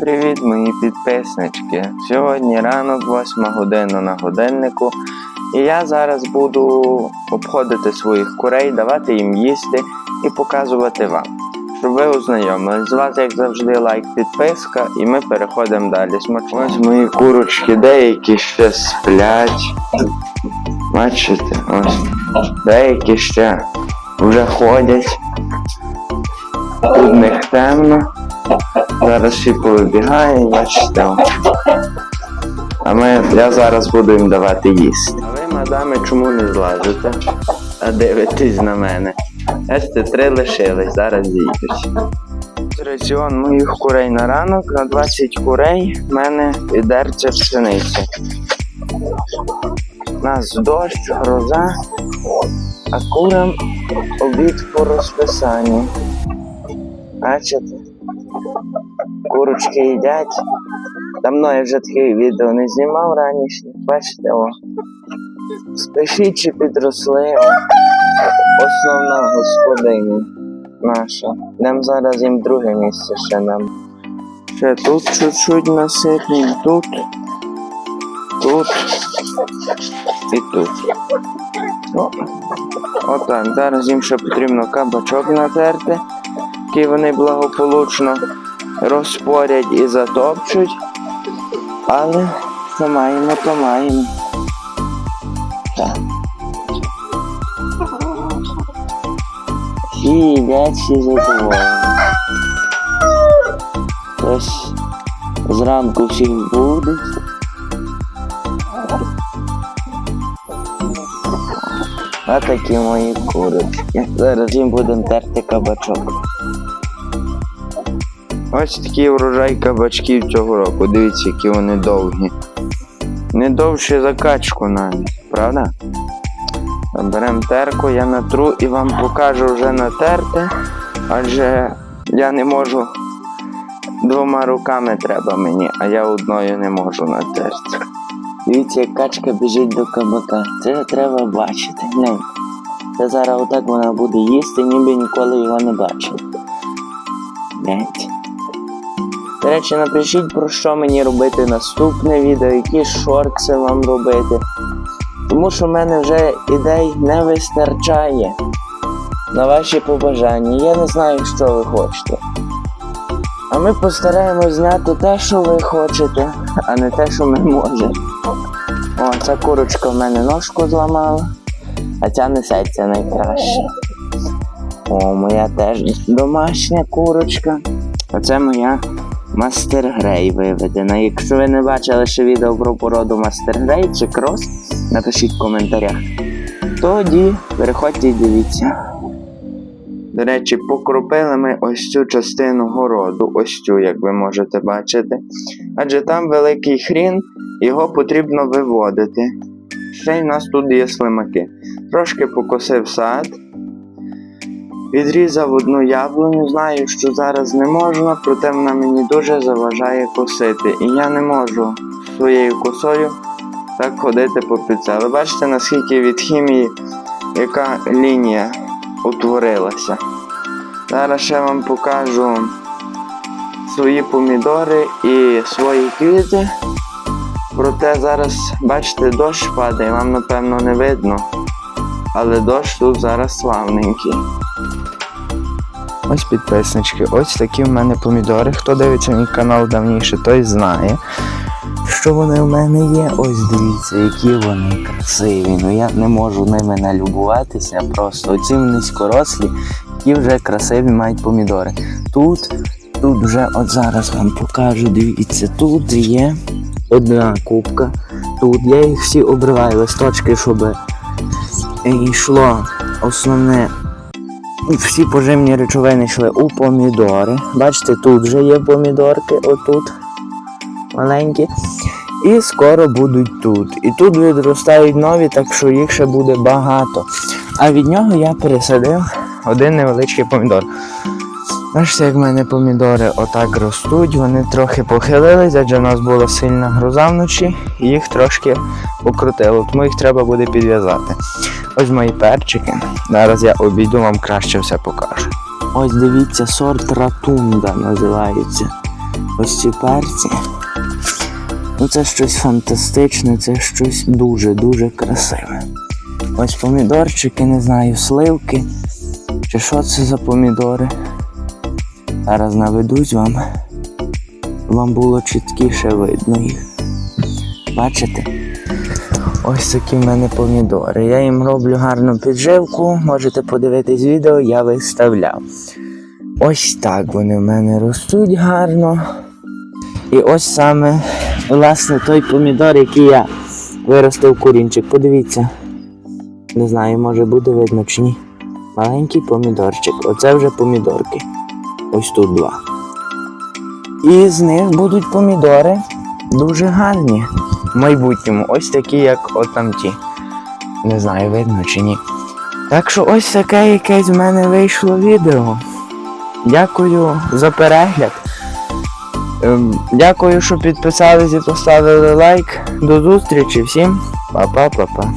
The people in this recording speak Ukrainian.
привіт, мої підписнички! Сьогодні ранок, 8 година на годиннику, і я зараз буду обходити своїх курей, давати їм їсти і показувати вам, щоб ви ознайомились. З вас, як завжди, лайк, підписка, і ми переходимо далі. Смачно. Ось мої курочки, деякі ще сплять. Бачите, ось деякі ще вже ходять. Тут них темно. Зараз всі повибігають, бачите. А ми, я зараз буду їм давати їсти. А ви, мадами, чому не злазите? А дивитесь на мене. Бачите, три лишились, зараз зійдуть. Раціон моїх курей на ранок, на 20 курей в мене відерця пшениці. У нас дощ, гроза, а курам обід по розписанню. Бачите? Курочки їдять. Давно я вже таке відео не знімав раніше. Бачите, о. Спіші чи підросли. О. Основна господиня наша. Йдемо зараз їм друге місце ще нам. Ще тут чуть-чуть насипнемо, тут, тут і тут. О, отак. Зараз їм ще потрібно кабачок натерти, який вони благополучно розпорять і затопчуть. Але що маємо, то маємо. Так. Всі їдять, всі задоволені. Ось зранку всіх буде. А такі мої курочки. Зараз їм будемо терти кабачок. Ось такий урожай кабачків цього року. Дивіться, які вони довгі. Не довше за качку навіть, правда? Беремо терку, я натру і вам покажу вже натерте, адже я не можу двома руками треба мені, а я одною не можу натерти. Дивіться, як качка біжить до кабака. Це треба бачити. Глянь. Це зараз отак вона буде їсти, ніби ніколи його не бачив. Гляньте. До речі, напишіть, про що мені робити наступне відео, які шорти вам робити. Тому що в мене вже ідей не вистачає на ваші побажання. Я не знаю, що ви хочете. А ми постараємось зняти те, що ви хочете, а не те, що ми можемо. О, ця курочка в мене ножку зламала, а ця несеться найкраще. О, моя теж домашня курочка. А це моя Мастер Грей виведена. Якщо ви не бачили ще відео про породу Мастер Грей чи крос, напишіть в коментарях. Тоді переходьте і дивіться. До речі, покропили ми ось цю частину городу, ось цю, як ви можете бачити. Адже там великий хрін, його потрібно виводити. Ще й в нас тут є слимаки. Трошки покосив сад. Відрізав одну яблуню, знаю, що зараз не можна, проте вона мені дуже заважає косити. І я не можу своєю косою так ходити по піце. Але бачите, наскільки від хімії яка лінія утворилася. Зараз ще вам покажу свої помідори і свої квіти. Проте зараз, бачите, дощ падає, вам напевно не видно. Але дощ тут зараз славненький. Ось підписнички, ось такі в мене помідори. Хто дивиться мій канал давніше, той знає, що вони в мене є. Ось дивіться, які вони красиві. Ну я не можу ними налюбуватися. Просто оці низькорослі, які вже красиві мають помідори. Тут, тут вже от зараз вам покажу, дивіться, тут є одна кубка. Тут я їх всі обриваю листочки, щоб йшло основне всі поживні речовини йшли у помідори. Бачите, тут вже є помідорки, отут маленькі. І скоро будуть тут. І тут відростають нові, так що їх ще буде багато. А від нього я пересадив один невеличкий помідор. Бачите, як в мене помідори отак ростуть, вони трохи похилились, адже в нас була сильна гроза вночі, і їх трошки покрутило, тому їх треба буде підв'язати. Ось мої перчики. Зараз я обійду вам краще все покажу. Ось дивіться, сорт ратунда називається. Ось ці перці. Ну це щось фантастичне, це щось дуже-дуже красиве. Ось помідорчики, не знаю, сливки. Чи що це за помідори? Зараз наведуть вам. Вам було чіткіше видно їх. Бачите? Ось такі в мене помідори. Я їм роблю гарну підживку. Можете подивитись відео, я виставляв. Ось так вони в мене ростуть гарно. І ось саме, власне, той помідор, який я виростив курінчик. Подивіться. Не знаю, може буде видно чи ні. Маленький помідорчик. Оце вже помідорки. Ось тут два. І з них будуть помідори дуже гарні. В майбутньому. Ось такі, як отам ті. Не знаю, видно чи ні. Так що ось таке якесь в мене вийшло відео. Дякую за перегляд. Ем, Дякую, що підписались і поставили лайк. До зустрічі всім. Па-па-па-па.